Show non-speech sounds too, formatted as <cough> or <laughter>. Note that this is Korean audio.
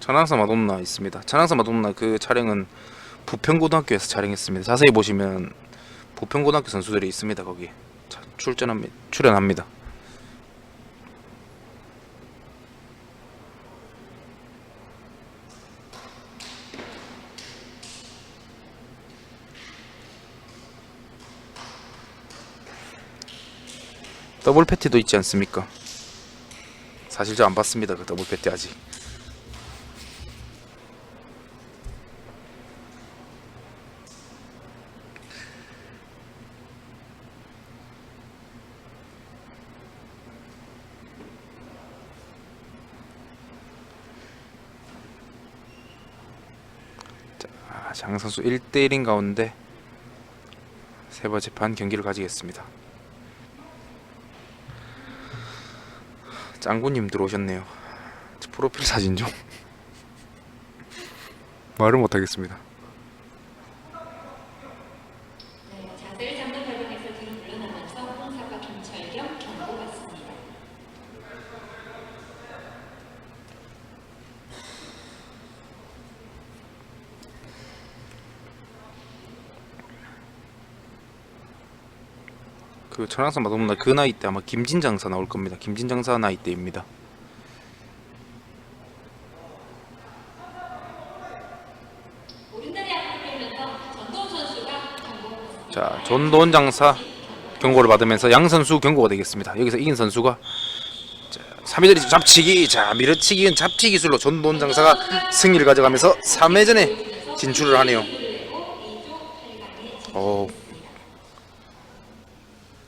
천왕사 마돈나 있습니다. 천왕사 마돈나 그 촬영은 부평고등학교에서 촬영했습니다. 자세히 보시면 부평고등학교 선수들이 있습니다. 거기 자, 출전합니다. 출연합니다. 더블 패티도 있지 않습니까? 사실 저 안 봤습니다. 그 더블 패티 아직. 자, 장 선수 1대1인 가운데 세 번째 판 경기를 가지겠습니다. 짱구님 들어오셨네요. 저 프로필 사진 좀 <laughs> 말을 못하겠습니다. 네, 자세를 잡는 과정에서 뒤로 물러나면서 홍사과 김철경 경고 받습니다. 그 천왕사 마동나 그 나이 때 아마 김진장사 나올 겁니다. 김진장사 나이 때입니다. 자, 전도원 장사 경고를 받으면서 양 선수 경고가 되겠습니다. 여기서 이긴 선수가 자, 3위들이 잡치기, 자 밀어치기는 잡치 기술로 전도원 장사가 승리를 가져가면서 3회전에 진출을 하네요. 어,